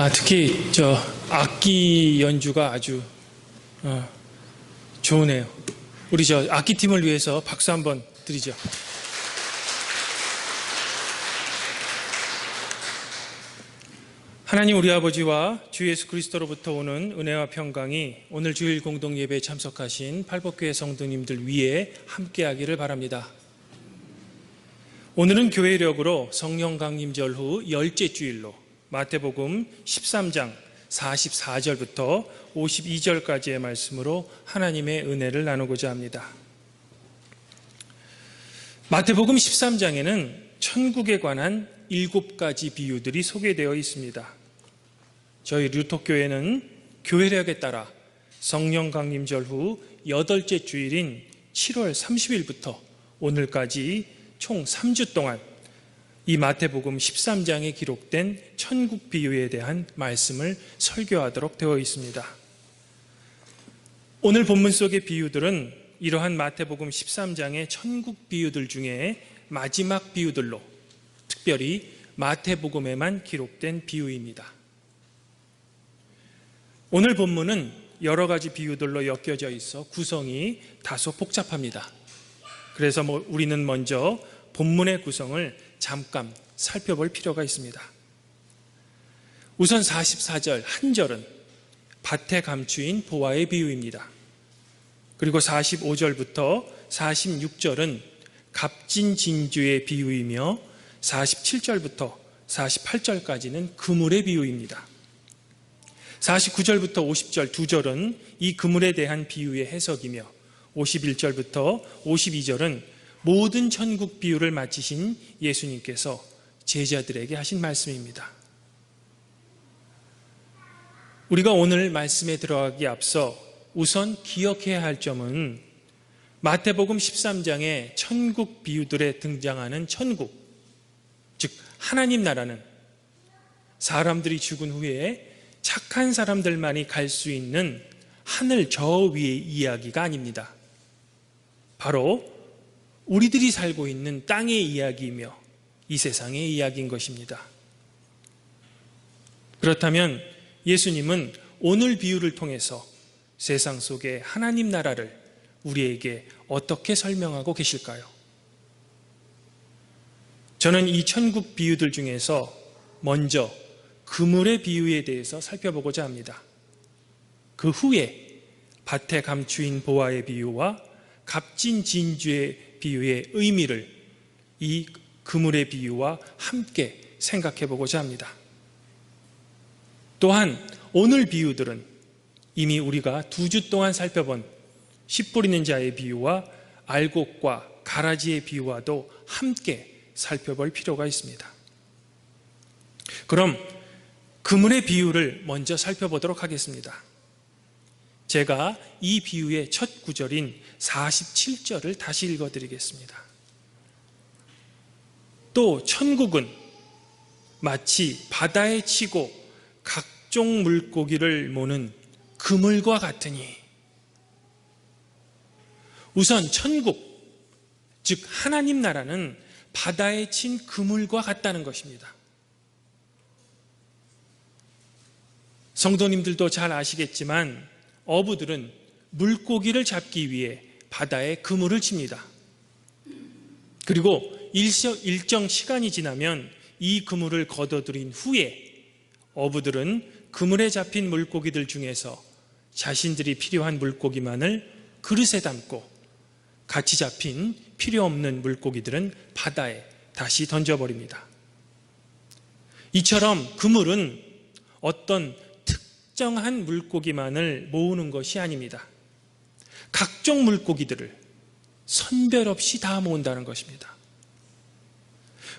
아, 특히 저 악기 연주가 아주 어, 좋으네요. 우리 저 악기 팀을 위해서 박수 한번 드리죠. 하나님 우리 아버지와 주 예수 그리스도로부터 오는 은혜와 평강이 오늘 주일 공동 예배에 참석하신 팔복교회 성도님들 위에 함께하기를 바랍니다. 오늘은 교회력으로 성령 강림절 후 열째 주일로 마태복음 13장 44절부터 52절까지의 말씀으로 하나님의 은혜를 나누고자 합니다. 마태복음 13장에는 천국에 관한 일곱 가지 비유들이 소개되어 있습니다. 저희 류토교회는 교회력에 따라 성령 강림절 후 여덟째 주일인 7월 30일부터 오늘까지 총 3주 동안 이 마태복음 13장에 기록된 천국 비유에 대한 말씀을 설교하도록 되어 있습니다. 오늘 본문 속의 비유들은 이러한 마태복음 13장의 천국 비유들 중에 마지막 비유들로 특별히 마태복음에만 기록된 비유입니다. 오늘 본문은 여러 가지 비유들로 엮여져 있어 구성이 다소 복잡합니다. 그래서 뭐 우리는 먼저 본문의 구성을 잠깐 살펴볼 필요가 있습니다. 우선 44절 한 절은 밭에 감추인 보화의 비유입니다. 그리고 45절부터 46절은 값진 진주의 비유이며 47절부터 48절까지는 그물의 비유입니다. 49절부터 50절 두 절은 이 그물에 대한 비유의 해석이며 51절부터 52절은 모든 천국 비유를 마치신 예수님께서 제자들에게 하신 말씀입니다. 우리가 오늘 말씀에 들어가기 앞서 우선 기억해야 할 점은 마태복음 13장의 천국 비유들에 등장하는 천국, 즉 하나님 나라는 사람들이 죽은 후에 착한 사람들만이 갈 수 있는 하늘 저 위의 이야기가 아닙니다. 바로 우리들이 살고 있는 땅의 이야기이며 이 세상의 이야기인 것입니다. 그렇다면 예수님은 오늘 비유를 통해서 세상 속의 하나님 나라를 우리에게 어떻게 설명하고 계실까요? 저는 이 천국 비유들 중에서 먼저 그물의 비유에 대해서 살펴보고자 합니다. 그 후에 밭에 감추인 보화의 비유와 값진 진주의 비유의 의미를 이 그물의 비유와 함께 생각해 보고자 합니다. 또한 오늘 비유들은 이미 우리가 두 주 동안 살펴본 씨 뿌리는 자의 비유와 알곡과 가라지의 비유와도 함께 살펴볼 필요가 있습니다. 그럼 그물의 비유를 먼저 살펴보도록 하겠습니다. 제가 이 비유의 첫 구절인 47절을 다시 읽어드리겠습니다. 또 천국은 마치 바다에 치고 각종 물고기를 모는 그물과 같으니 우선 천국, 즉 하나님 나라는 바다에 친 그물과 같다는 것입니다. 성도님들도 잘 아시겠지만 어부들은 물고기를 잡기 위해 바다에 그물을 칩니다. 그리고 일정 시간이 지나면 이 그물을 걷어들인 후에 어부들은 그물에 잡힌 물고기들 중에서 자신들이 필요한 물고기만을 그릇에 담고 같이 잡힌 필요 없는 물고기들은 바다에 다시 던져버립니다. 이처럼 그물은 어떤 특정한 물고기만을 모으는 것이 아닙니다. 각종 물고기들을 선별 없이 다 모은다는 것입니다.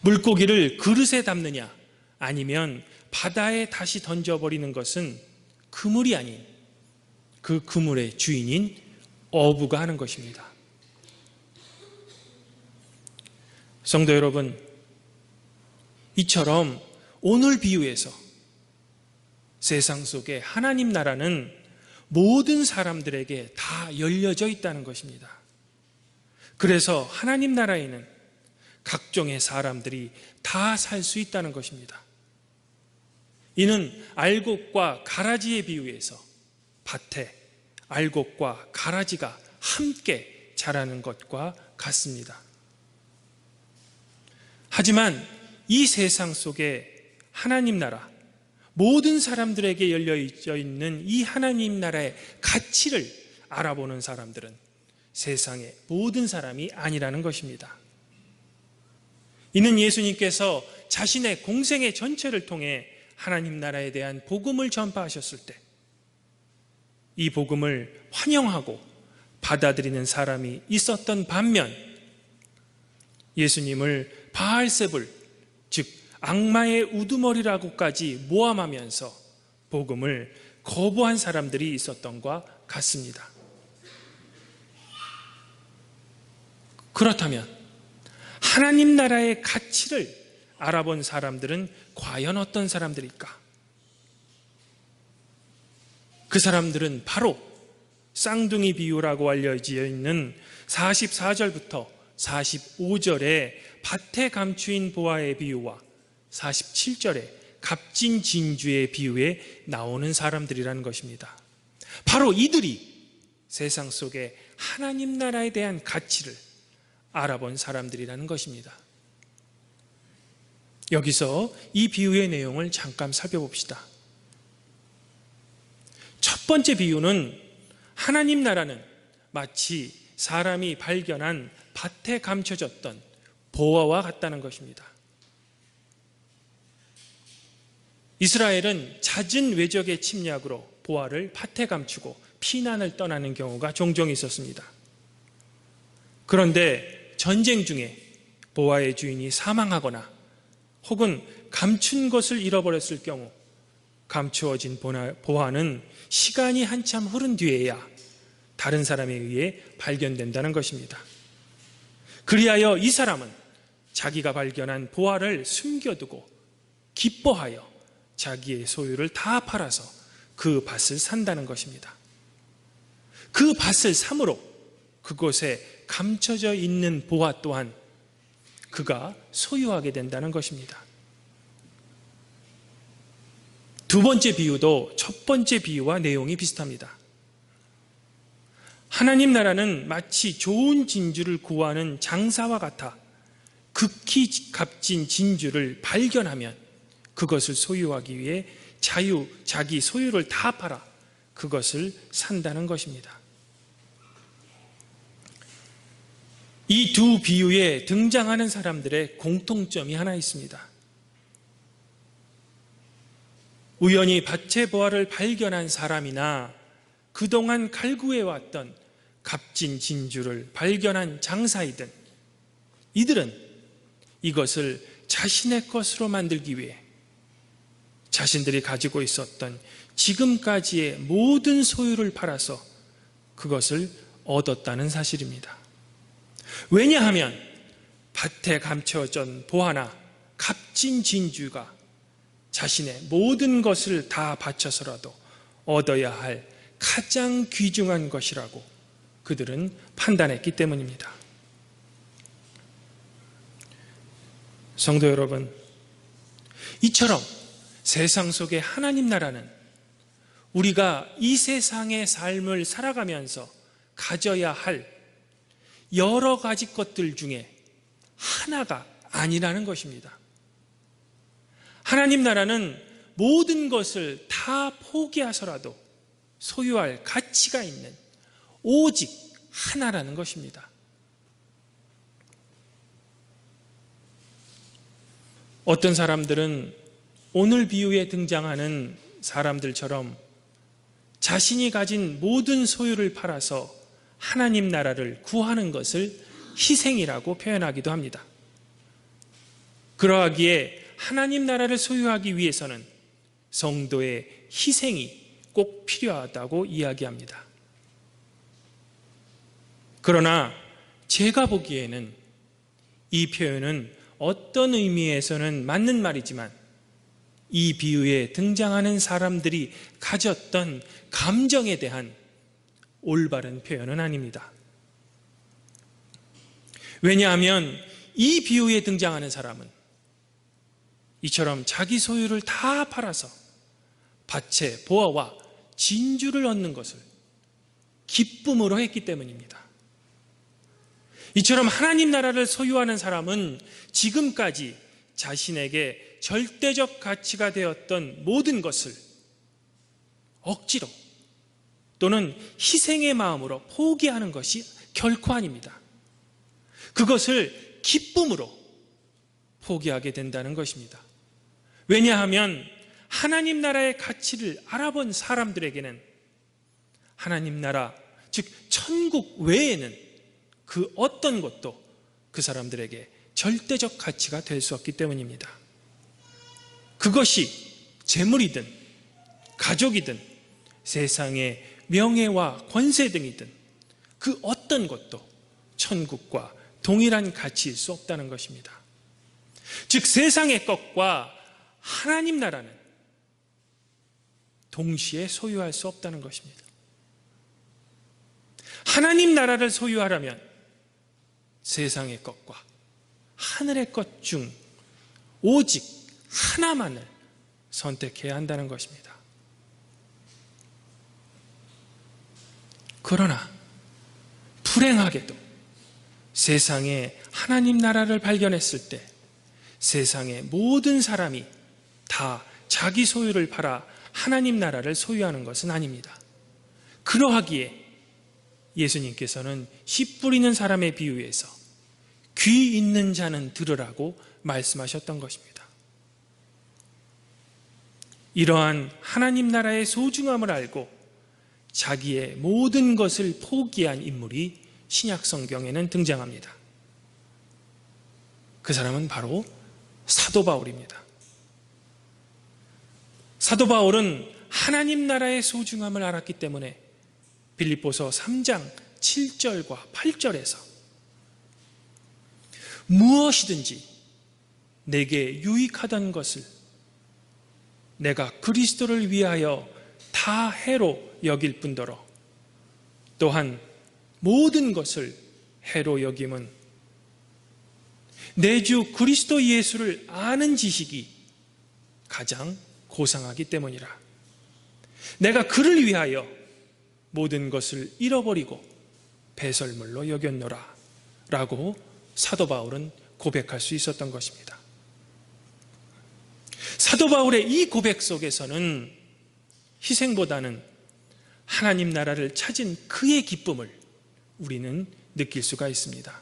물고기를 그릇에 담느냐 아니면 바다에 다시 던져버리는 것은 그물이 아닌 그 그물의 주인인 어부가 하는 것입니다. 성도 여러분, 이처럼 오늘 비유에서 세상 속에 하나님 나라는 모든 사람들에게 다 열려져 있다는 것입니다. 그래서 하나님 나라에는 각종의 사람들이 다 살 수 있다는 것입니다. 이는 알곡과 가라지의 비유에서 밭에 알곡과 가라지가 함께 자라는 것과 같습니다. 하지만 이 세상 속에 하나님 나라, 모든 사람들에게 열려 있는 이 하나님 나라의 가치를 알아보는 사람들은 세상의 모든 사람이 아니라는 것입니다. 이는 예수님께서 자신의 공생의 전체를 통해 하나님 나라에 대한 복음을 전파하셨을 때 이 복음을 환영하고 받아들이는 사람이 있었던 반면 예수님을 바알세불 즉 악마의 우두머리라고까지 모함하면서 복음을 거부한 사람들이 있었던과 같습니다. 그렇다면 하나님 나라의 가치를 알아본 사람들은 과연 어떤 사람들일까? 그 사람들은 바로 쌍둥이 비유라고 알려져 있는 44절부터 45절에 밭에 감추인 보아의 비유와 47절에 값진 진주의 비유에 나오는 사람들이라는 것입니다. 바로 이들이 세상 속에 하나님 나라에 대한 가치를 알아본 사람들이라는 것입니다. 여기서 이 비유의 내용을 잠깐 살펴봅시다. 첫 번째 비유는 하나님 나라는 마치 사람이 발견한 밭에 감춰졌던 보화와 같다는 것입니다. 이스라엘은 잦은 외적의 침략으로 보화를 밭에 감추고 피난을 떠나는 경우가 종종 있었습니다. 그런데 전쟁 중에 보화의 주인이 사망하거나 혹은 감춘 것을 잃어버렸을 경우 감추어진 보화는 시간이 한참 흐른 뒤에야 다른 사람에 의해 발견된다는 것입니다. 그리하여 이 사람은 자기가 발견한 보화를 숨겨두고 기뻐하여 자기의 소유를 다 팔아서 그 밭을 산다는 것입니다. 그 밭을 삼으로 그곳에 감춰져 있는 보화 또한 그가 소유하게 된다는 것입니다. 두 번째 비유도 첫 번째 비유와 내용이 비슷합니다. 하나님 나라는 마치 좋은 진주를 구하는 장사와 같아 극히 값진 진주를 발견하면 그것을 소유하기 위해 자유, 자기 소유를 다 팔아 그것을 산다는 것입니다. 이 두 비유에 등장하는 사람들의 공통점이 하나 있습니다. 우연히 보화를 발견한 사람이나 그동안 갈구해왔던 값진 진주를 발견한 장사이든 이들은 이것을 자신의 것으로 만들기 위해 자신들이 가지고 있었던 지금까지의 모든 소유를 팔아서 그것을 얻었다는 사실입니다. 왜냐하면 밭에 감춰진 보화나 값진 진주가 자신의 모든 것을 다 바쳐서라도 얻어야 할 가장 귀중한 것이라고 그들은 판단했기 때문입니다. 성도 여러분, 이처럼 세상 속의 하나님 나라는 우리가 이 세상의 삶을 살아가면서 가져야 할 여러 가지 것들 중에 하나가 아니라는 것입니다. 하나님 나라는 모든 것을 다 포기하서라도 소유할 가치가 있는 오직 하나라는 것입니다. 어떤 사람들은 오늘 비유에 등장하는 사람들처럼 자신이 가진 모든 소유를 팔아서 하나님 나라를 구하는 것을 희생이라고 표현하기도 합니다. 그러하기에 하나님 나라를 소유하기 위해서는 성도의 희생이 꼭 필요하다고 이야기합니다. 그러나 제가 보기에는 이 표현은 어떤 의미에서는 맞는 말이지만 이 비유에 등장하는 사람들이 가졌던 감정에 대한 올바른 표현은 아닙니다. 왜냐하면 이 비유에 등장하는 사람은 이처럼 자기 소유를 다 팔아서 밭의 보화와 진주를 얻는 것을 기쁨으로 했기 때문입니다. 이처럼 하나님 나라를 소유하는 사람은 지금까지 자신에게 절대적 가치가 되었던 모든 것을 억지로 또는 희생의 마음으로 포기하는 것이 결코 아닙니다. 그것을 기쁨으로 포기하게 된다는 것입니다. 왜냐하면 하나님 나라의 가치를 알아본 사람들에게는 하나님 나라, 즉, 천국 외에는 그 어떤 것도 그 사람들에게 절대적 가치가 될 수 없기 때문입니다. 그것이 재물이든 가족이든 세상의 명예와 권세 등이든 그 어떤 것도 천국과 동일한 가치일 수 없다는 것입니다. 즉 세상의 것과 하나님 나라는 동시에 소유할 수 없다는 것입니다. 하나님 나라를 소유하려면 세상의 것과 하늘의 것 중 오직 하나만을 선택해야 한다는 것입니다. 그러나 불행하게도 세상에 하나님 나라를 발견했을 때 세상의 모든 사람이 다 자기 소유를 팔아 하나님 나라를 소유하는 것은 아닙니다. 그러하기에 예수님께서는 씨 뿌리는 사람의 비유에서 귀 있는 자는 들으라고 말씀하셨던 것입니다. 이러한 하나님 나라의 소중함을 알고 자기의 모든 것을 포기한 인물이 신약 성경에는 등장합니다. 그 사람은 바로 사도 바울입니다. 사도 바울은 하나님 나라의 소중함을 알았기 때문에 빌립보서 3장 7절과 8절에서 무엇이든지 내게 유익하던 것을 내가 그리스도를 위하여 다 해로 여길 뿐더러 또한 모든 것을 해로 여김은 내 주 그리스도 예수를 아는 지식이 가장 고상하기 때문이라. 내가 그를 위하여 모든 것을 잃어버리고 배설물로 여겼노라. 라고 사도 바울은 고백할 수 있었던 것입니다. 사도 바울의 이 고백 속에서는 희생보다는 하나님 나라를 찾은 그의 기쁨을 우리는 느낄 수가 있습니다.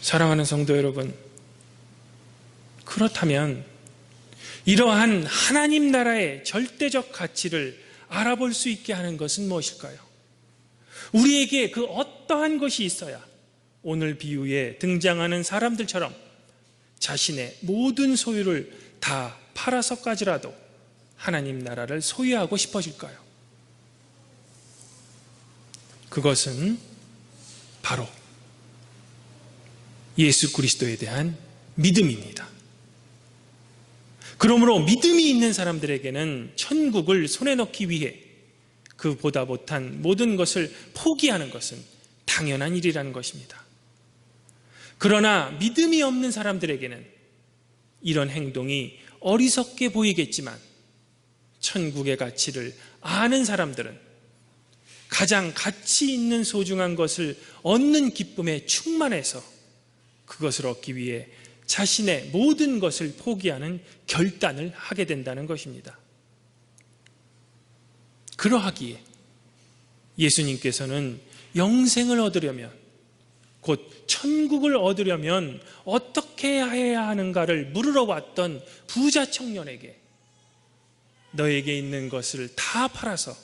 사랑하는 성도 여러분, 그렇다면 이러한 하나님 나라의 절대적 가치를 알아볼 수 있게 하는 것은 무엇일까요? 우리에게 그 어떠한 것이 있어야 오늘 비유에 등장하는 사람들처럼 자신의 모든 소유를 다 팔아서까지라도 하나님 나라를 소유하고 싶어질까요? 그것은 바로 예수 그리스도에 대한 믿음입니다. 그러므로 믿음이 있는 사람들에게는 천국을 손에 넣기 위해 그보다 못한 모든 것을 포기하는 것은 당연한 일이라는 것입니다. 그러나 믿음이 없는 사람들에게는 이런 행동이 어리석게 보이겠지만 천국의 가치를 아는 사람들은 가장 가치 있는 소중한 것을 얻는 기쁨에 충만해서 그것을 얻기 위해 자신의 모든 것을 포기하는 결단을 하게 된다는 것입니다. 그러하기에 예수님께서는 영생을 얻으려면 곧 천국을 얻으려면 어떻게 해야 하는가를 물으러 왔던 부자 청년에게 너에게 있는 것을 다 팔아서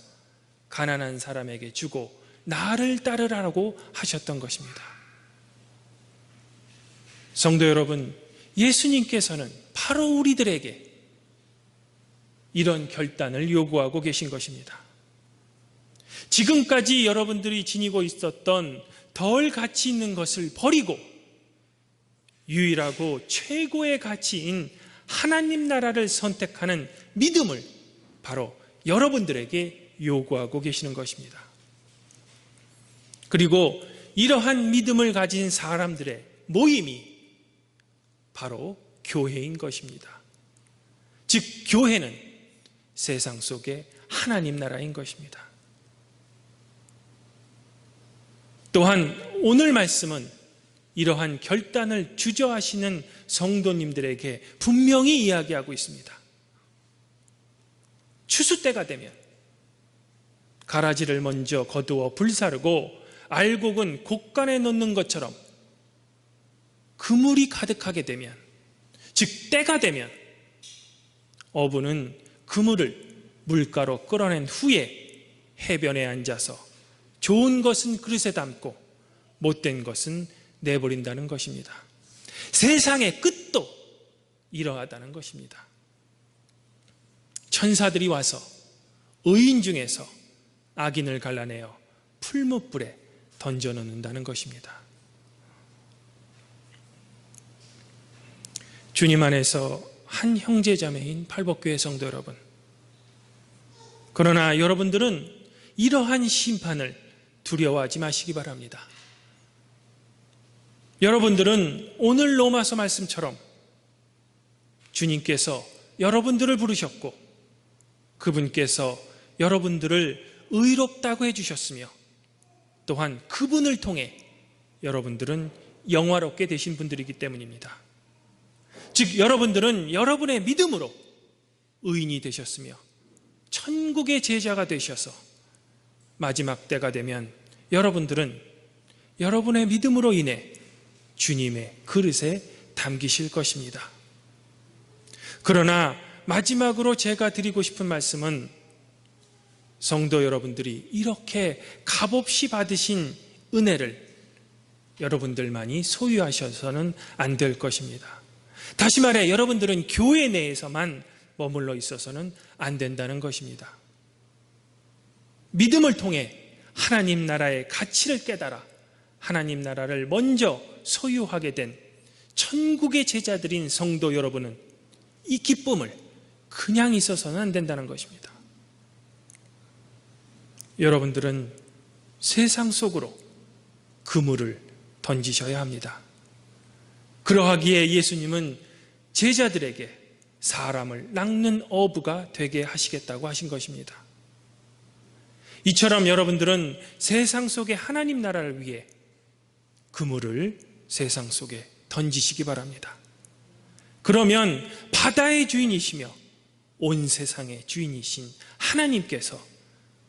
가난한 사람에게 주고 나를 따르라고 하셨던 것입니다. 성도 여러분, 예수님께서는 바로 우리들에게 이런 결단을 요구하고 계신 것입니다. 지금까지 여러분들이 지니고 있었던 덜 가치 있는 것을 버리고 유일하고 최고의 가치인 하나님 나라를 선택하는 믿음을 바로 여러분들에게 요구하고 계시는 것입니다. 그리고 이러한 믿음을 가진 사람들의 모임이 바로 교회인 것입니다. 즉, 교회는 세상 속에 하나님 나라인 것입니다. 또한 오늘 말씀은 이러한 결단을 주저하시는 성도님들에게 분명히 이야기하고 있습니다. 추수 때가 되면 가라지를 먼저 거두어 불사르고 알곡은 곡간에 넣는 것처럼 그물이 가득하게 되면 즉 때가 되면 어부는 그물을 물가로 끌어낸 후에 해변에 앉아서 좋은 것은 그릇에 담고 못된 것은 내버린다는 것입니다. 세상의 끝도 이러하다는 것입니다. 천사들이 와서 의인 중에서 악인을 갈라내어 풀무불에 던져놓는다는 것입니다. 주님 안에서 한 형제자매인 팔복교회 성도 여러분. 그러나 여러분들은 이러한 심판을 두려워하지 마시기 바랍니다. 여러분들은 오늘 로마서 말씀처럼 주님께서 여러분들을 부르셨고 그분께서 여러분들을 의롭다고 해주셨으며 또한 그분을 통해 여러분들은 영화롭게 되신 분들이기 때문입니다. 즉, 여러분들은 여러분의 믿음으로 의인이 되셨으며 천국의 제자가 되셔서 마지막 때가 되면 여러분들은 여러분의 믿음으로 인해 주님의 그릇에 담기실 것입니다. 그러나 마지막으로 제가 드리고 싶은 말씀은 성도 여러분들이 이렇게 값없이 받으신 은혜를 여러분들만이 소유하셔서는 안 될 것입니다. 다시 말해 여러분들은 교회 내에서만 머물러 있어서는 안 된다는 것입니다. 믿음을 통해 하나님 나라의 가치를 깨달아 하나님 나라를 먼저 소유하게 된 천국의 제자들인 성도 여러분은 이 기쁨을 그냥 있어서는 안 된다는 것입니다. 여러분들은 세상 속으로 그물을 던지셔야 합니다. 그러하기에 예수님은 제자들에게 사람을 낚는 어부가 되게 하시겠다고 하신 것입니다. 이처럼 여러분들은 세상 속의 하나님 나라를 위해 그물을 세상 속에 던지시기 바랍니다. 그러면 바다의 주인이시며 온 세상의 주인이신 하나님께서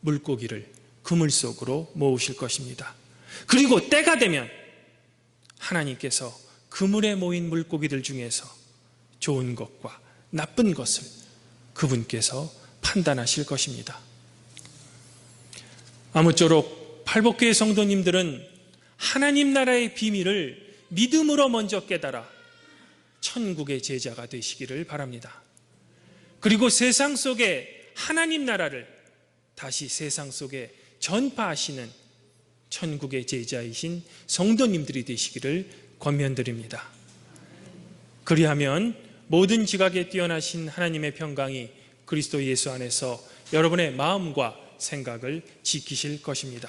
물고기를 그물 속으로 모으실 것입니다. 그리고 때가 되면 하나님께서 그물에 모인 물고기들 중에서 좋은 것과 나쁜 것을 그분께서 판단하실 것입니다. 아무쪼록 팔복교의 성도님들은 하나님 나라의 비밀을 믿음으로 먼저 깨달아 천국의 제자가 되시기를 바랍니다. 그리고 세상 속에 하나님 나라를 다시 세상 속에 전파하시는 천국의 제자이신 성도님들이 되시기를 권면드립니다. 그리하면 모든 지각에 뛰어나신 하나님의 평강이 그리스도 예수 안에서 여러분의 마음과 생각을 지키실 것입니다.